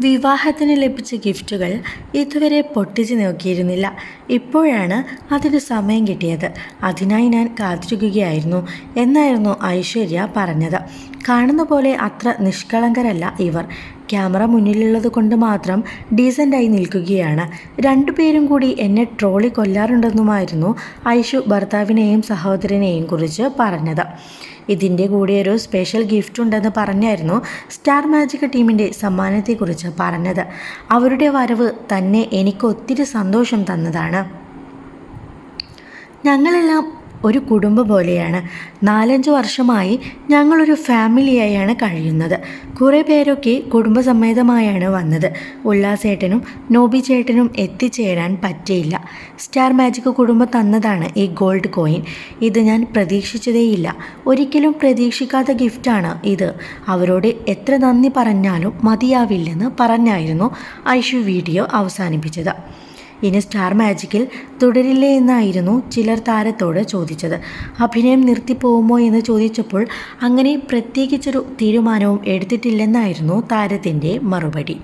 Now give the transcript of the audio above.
വിവാഹത്തിന് ലഭിച്ച ഗിഫ്റ്റുകൾ ഇതുവരെ പൊട്ടിച്ച് നോക്കിയിരുന്നില്ല. ഇപ്പോഴാണ് അതിന് സമയം കിട്ടിയത്. അതിനായി ഞാൻ കാത്തിരിക്കുകയായിരുന്നു എന്നായിരുന്നു ഐശ്വര്യ പറഞ്ഞത്. കാണുന്ന പോലെ അത്ര നിഷ്കളങ്കരല്ല ഇവർ. ക്യാമറ മുന്നിലുള്ളത് കൊണ്ട് മാത്രം ഡീസന്റായി നിൽക്കുകയാണ്. രണ്ടുപേരും കൂടി എന്നെ ട്രോളി കൊല്ലാറുണ്ടെന്നുമായിരുന്നു ഐഷു ഭർത്താവിനെയും സഹോദരനെയും കുറിച്ച് പറഞ്ഞത്. ഇതിന്റെ കൂടെ ഒരു സ്പെഷ്യൽ ഗിഫ്റ്റ് ഉണ്ടെന്ന് പറഞ്ഞായിരുന്നു സ്റ്റാർ മാജിക് ടീമിന്റെ സമ്മാനത്തെക്കുറിച്ച് പറഞ്ഞത്. അവരുടെ വരവ് തന്നെ എനിക്ക് ഒത്തിരി സന്തോഷം തന്നതാണ്. ഞങ്ങളെല്ലാം ഒരു കുടുംബം പോലെയാണ്. നാലഞ്ച് വർഷമായി ഞങ്ങളൊരു ഫാമിലിയായാണ് കഴിയുന്നത്. കുറേ പേരൊക്കെ കുടുംബസമേതമായാണ് വന്നത്. ഉല്ലാസേട്ടനും നോബി ചേട്ടനും എത്തിച്ചേരാൻ പറ്റിയില്ല. സ്റ്റാർ മാജിക് കുടുംബം തന്നതാണ് ഈ ഗോൾഡ് കോയിൻ. ഇത് ഞാൻ പ്രതീക്ഷിച്ചതേയില്ല. ഒരിക്കലും പ്രതീക്ഷിക്കാത്ത ഗിഫ്റ്റാണ് ഇത്. അവരോട് എത്ര നന്ദി പറഞ്ഞാലും മതിയാവില്ലെന്ന് പറഞ്ഞായിരുന്നു ഐഷു വീഡിയോ അവസാനിപ്പിച്ചത്. ഇനി സ്റ്റാർ മാജിക്കിൽ തുടരില്ലേ എന്നായിരുന്നു ചിലർ താരത്തോട് ചോദിച്ചത്. അഭിനയം നിർത്തിപ്പോകുമോ എന്ന് ചോദിച്ചപ്പോൾ അങ്ങനെ പ്രത്യേകിച്ചൊരു തീരുമാനവും എടുത്തിട്ടില്ലെന്നായിരുന്നു താരത്തിന്റെ മറുപടി.